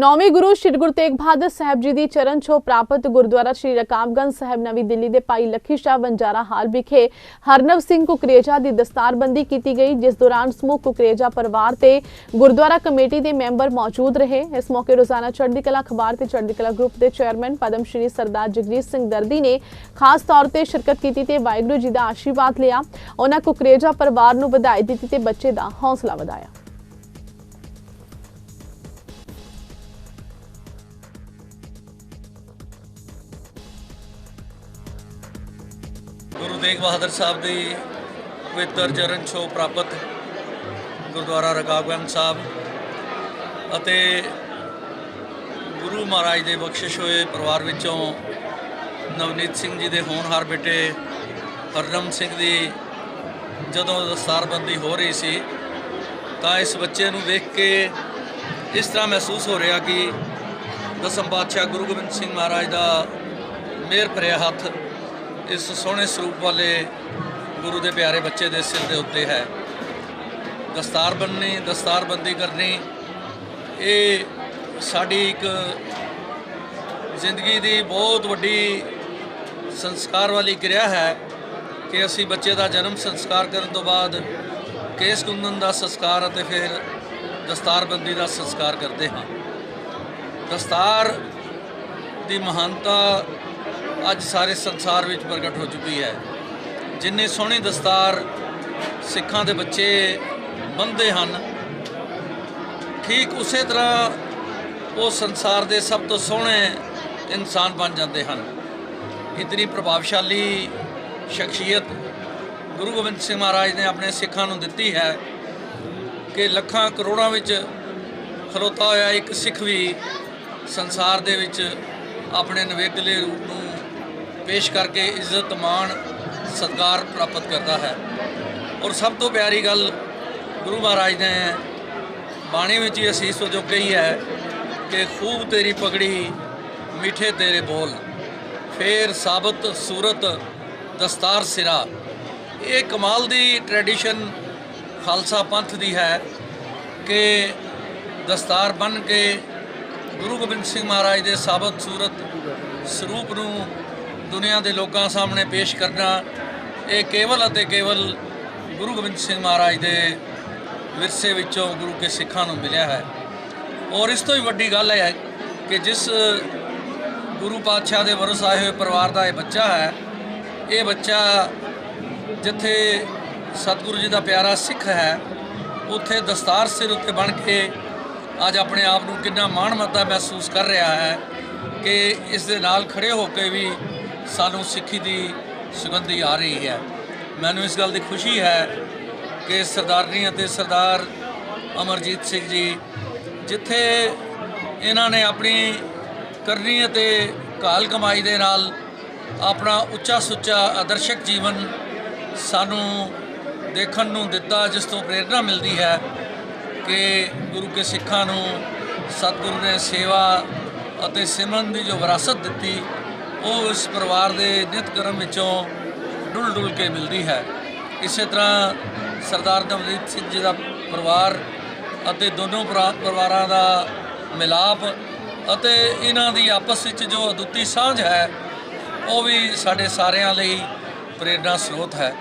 ਨੌਵੇਂ ਗੁਰੂ ਸ੍ਰੀ ਗੁਰੂ ਤੇਗ ਬਹਾਦਰ ਸਾਹਿਬ ਜੀ ਦੀ ਚਰਨ ਛੋਹ ਪ੍ਰਾਪਤ ਗੁਰਦੁਆਰਾ ਸ੍ਰੀ ਰਕਾਬਗੰਜ ਸਾਹਿਬ, ਨਵੀਂ ਦਿੱਲੀ ਦੇ ਭਾਈ ਲੱਖੀ ਸ਼ਾਹ ਬੰਜਾਰਾ ਹਾਲ ਵਿਖੇ ਹਰਨਵ ਸਿੰਘ ਕੁਕਰੇਜਾ ਦੀ ਦਸਤਾਰਬੰਦੀ ਕੀਤੀ ਗਈ, ਜਿਸ ਦੌਰਾਨ ਸਮੂਹ ਕੁਕਰੇਜਾ ਪਰਿਵਾਰ ਤੇ ਗੁਰਦੁਆਰਾ ਕਮੇਟੀ ਦੇ ਮੈਂਬਰ ਮੌਜੂਦ ਰਹੇ। ਇਸ ਮੌਕੇ ਰੋਜ਼ਾਨਾ ਚੜ੍ਹਦੀ ਕਲਾ ਅਖਬਾਰ ਤੇ ਚੜ੍ਹਦੀ ਕਲਾ ਗਰੁੱਪ ਦੇ ਚੇਅਰਮੈਨ ਪਦਮ ਸ਼੍ਰੀ ਸਰਦਾਰ ਜਗਜੀਤ ਸਿੰਘ ਦਰਦੀ ਨੇ ਖਾਸ ਤੌਰ ਤੇ ਸ਼ਿਰਕਤ ਕੀਤੀ ਤੇ ਵਾਹਿਗੁਰੂ ਜੀ ਦਾ ਆਸ਼ੀਰਵਾਦ ਲਿਆ। ਉਹਨਾਂ ਕੁਕਰੇਜਾ ਪਰਿਵਾਰ ਨੂੰ ਵਧਾਈ ਦਿੱਤੀ ਤੇ ਬੱਚੇ ਦਾ ਹੌਸਲਾ ਵਧਾਇਆ। ਗੁਰੂ ਤੇਗ ਬਹਾਦਰ ਸਾਹਿਬ ਦੀ ਪਵਿੱਤਰ ਚਰਨ ਛੋ ਪ੍ਰਾਪਤ ਗੁਰਦੁਆਰਾ ਰਕਾਬਗੰਜ ਸਾਹਿਬ ਅਤੇ ਗੁਰੂ ਮਹਾਰਾਜ ਦੇ ਬਖਸ਼ਿਸ਼ ਹੋਏ ਪਰਿਵਾਰ ਵਿੱਚੋਂ ਨਵਨੀਤ ਸਿੰਘ ਜੀ ਦੇ ਹੋਣਹਾਰ ਬੇਟੇ ਹਰਨਮ ਸਿੰਘ ਦੀ ਜਦੋਂ ਦਸਤਾਰਬੰਦੀ ਹੋ ਰਹੀ ਸੀ ਤਾਂ ਇਸ ਬੱਚੇ ਨੂੰ ਵੇਖ ਕੇ ਇਸ ਤਰ੍ਹਾਂ ਮਹਿਸੂਸ ਹੋ ਰਿਹਾ ਕਿ ਦਸਮ ਪਾਤਸ਼ਾਹ ਗੁਰੂ ਗੋਬਿੰਦ ਸਿੰਘ ਮਹਾਰਾਜ ਦਾ ਮਿਹਰ ਭਰਿਆ ਹੱਥ ਇਸ ਸੋਹਣੇ ਸਰੂਪ ਵਾਲੇ ਗੁਰੂ ਦੇ ਪਿਆਰੇ ਬੱਚੇ ਦੇ ਸਿਰ ਦੇ ਉੱਤੇ ਹੈ। ਦਸਤਾਰ ਬੰਨਣੀ ਦਸਤਾਰਬੰਦੀ ਕਰਨੀ, ਇਹ ਸਾਡੀ ਇੱਕ ਜ਼ਿੰਦਗੀ ਦੀ ਬਹੁਤ ਵੱਡੀ ਸੰਸਕਾਰ ਵਾਲੀ ਕਿਰਿਆ ਹੈ ਕਿ ਅਸੀਂ ਬੱਚੇ ਦਾ ਜਨਮ ਸੰਸਕਾਰ ਕਰਨ ਤੋਂ ਬਾਅਦ ਕੇਸ ਕੁੰਦਨ ਦਾ ਸੰਸਕਾਰ ਅਤੇ ਫਿਰ ਦਸਤਾਰਬੰਦੀ ਦਾ ਸੰਸਕਾਰ ਕਰਦੇ ਹਾਂ। ਦਸਤਾਰ ਦੀ ਮਹਾਨਤਾ ਅੱਜ ਸਾਰੇ ਸੰਸਾਰ ਵਿੱਚ ਪ੍ਰਗਟ ਹੋ ਚੁੱਕੀ ਹੈ। ਜਿੰਨੀ ਸੋਹਣੀ ਦਸਤਾਰ ਸਿੱਖਾਂ ਦੇ ਬੱਚੇ ਬੰਨ੍ਹਦੇ ਹਨ, ਠੀਕ ਉਸੇ ਤਰ੍ਹਾਂ ਉਹ ਸੰਸਾਰ ਦੇ ਸਭ ਤੋਂ ਸੋਹਣੇ ਇਨਸਾਨ ਬਣ ਜਾਂਦੇ ਹਨ। ਇਤਨੀ ਪ੍ਰਭਾਵਸ਼ਾਲੀ ਸ਼ਖਸੀਅਤ ਗੁਰੂ ਗੋਬਿੰਦ ਸਿੰਘ ਮਹਾਰਾਜ ਨੇ ਆਪਣੇ ਸਿੱਖਾਂ ਨੂੰ ਦਿੱਤੀ ਹੈ ਕਿ ਲੱਖਾਂ ਕਰੋੜਾਂ ਵਿੱਚ ਖਲੋਤਾ ਹੋਇਆ ਇੱਕ ਸਿੱਖ ਵੀ ਸੰਸਾਰ ਦੇ ਵਿੱਚ ਆਪਣੇ ਨਵੇਕਲੇ ਰੂਪ ਨੂੰ ਪੇਸ਼ ਕਰਕੇ ਇੱਜ਼ਤ ਮਾਣ ਸਤਿਕਾਰ ਪ੍ਰਾਪਤ ਕਰਦਾ ਹੈ। ਔਰ ਸਭ ਤੋਂ ਪਿਆਰੀ ਗੱਲ ਗੁਰੂ ਮਹਾਰਾਜ ਨੇ ਬਾਣੀ ਵਿੱਚ ਹੀ ਅਸੀਸ ਵਜੋਂ ਕਹੀ ਹੈ ਕਿ ਖੂਬ ਤੇਰੀ ਪਗੜੀ ਮਿੱਠੇ ਤੇਰੇ ਬੋਲ, ਫੇਰ ਸਾਬਤ ਸੂਰਤ ਦਸਤਾਰ ਸਿਰਾ। ਇਹ ਕਮਾਲ ਦੀ ਟ੍ਰੈਡੀਸ਼ਨ ਖਾਲਸਾ ਪੰਥ ਦੀ ਹੈ ਕਿ ਦਸਤਾਰ ਬੰਨ ਕੇ ਗੁਰੂ ਗੋਬਿੰਦ ਸਿੰਘ ਮਹਾਰਾਜ ਦੇ ਸਾਬਤ ਸੂਰਤ ਸਰੂਪ ਨੂੰ ਦੁਨੀਆ ਦੇ ਲੋਕਾਂ ਸਾਹਮਣੇ ਪੇਸ਼ ਕਰਨਾ, ਇਹ ਕੇਵਲ ਅਤੇ ਕੇਵਲ ਗੁਰੂ ਗੋਬਿੰਦ ਸਿੰਘ ਮਹਾਰਾਜ ਦੇ ਵਿਰਸੇ ਵਿੱਚੋਂ ਗੁਰੂ ਕੇ ਸਿੱਖਾਂ ਨੂੰ ਮਿਲਿਆ ਹੈ। ਔਰ ਇਸ ਤੋਂ ਵੀ ਵੱਡੀ ਗੱਲ ਹੈ ਕਿ ਜਿਸ ਗੁਰੂ ਪਾਤਸ਼ਾਹ ਦੇ ਵਰਸ ਆਏ ਹੋਏ ਪਰਿਵਾਰ ਦਾ ਇਹ ਬੱਚਾ ਹੈ, ਇਹ ਬੱਚਾ ਜਿੱਥੇ ਸਤਿਗੁਰੂ ਜੀ ਦਾ ਪਿਆਰਾ ਸਿੱਖ ਹੈ, ਉੱਥੇ ਦਸਤਾਰ ਸਿਰ ਉੱਤੇ ਬਣ ਕੇ ਅੱਜ ਆਪਣੇ ਆਪ ਨੂੰ ਕਿੰਨਾ ਮਾਣ ਮੱਤਾ ਮਹਿਸੂਸ ਕਰ ਰਿਹਾ ਹੈ ਕਿ ਇਸ ਦੇ ਨਾਲ ਖੜੇ ਹੋ ਕੇ ਵੀ ਸਾਨੂੰ ਸਿੱਖੀ ਦੀ ਸੁਗੰਧੀ ਆ ਰਹੀ ਹੈ। ਮੈਨੂੰ ਇਸ ਗੱਲ ਦੀ ਖੁਸ਼ੀ ਹੈ ਕਿ ਸਰਦਾਰਨੀ ਅਤੇ ਸਰਦਾਰ ਅਮਰਜੀਤ ਸਿੰਘ ਜੀ, ਜਿੱਥੇ ਇਹਨਾਂ ਨੇ ਆਪਣੀ ਕਰਨੀ ਅਤੇ ਕਾਲ ਕਮਾਈ ਦੇ ਨਾਲ ਆਪਣਾ ਉੱਚਾ ਸੁੱਚਾ ਆਦਰਸ਼ਕ ਜੀਵਨ ਸਾਨੂੰ ਦੇਖਣ ਨੂੰ ਦਿੱਤਾ, ਜਿਸ ਤੋਂ ਪ੍ਰੇਰਣਾ ਮਿਲਦੀ ਹੈ ਕਿ ਗੁਰੂ ਕੇ ਸਿੱਖਾਂ ਨੂੰ ਸਤਿਗੁਰੂ ਨੇ ਸੇਵਾ ਅਤੇ ਸਿਮਰਨ ਦੀ ਜੋ ਵਿਰਾਸਤ ਦਿੱਤੀ ਉਹ ਇਸ ਪਰਿਵਾਰ ਦੇ ਨਿਤ ਕਰਮ ਵਿੱਚੋਂ ਡੁੱਲ ਡੁੱਲ ਕੇ ਮਿਲਦੀ ਹੈ। ਇਸੇ ਤਰ੍ਹਾਂ ਸਰਦਾਰ ਨਵਜੀਤ ਸਿੰਘ ਜੀ ਦਾ ਪਰਿਵਾਰ ਅਤੇ ਦੋਨੋਂ ਪਰਾ- ਪਰਿਵਾਰਾਂ ਦਾ ਮਿਲਾਪ ਅਤੇ ਇਹਨਾਂ ਦੀ ਆਪਸ ਵਿੱਚ ਜੋ ਅਦੁੱਤੀ ਸਾਂਝ ਹੈ, ਉਹ ਵੀ ਸਾਡੇ ਸਾਰਿਆਂ ਲਈ ਪ੍ਰੇਰਣਾ ਸਰੋਤ ਹੈ।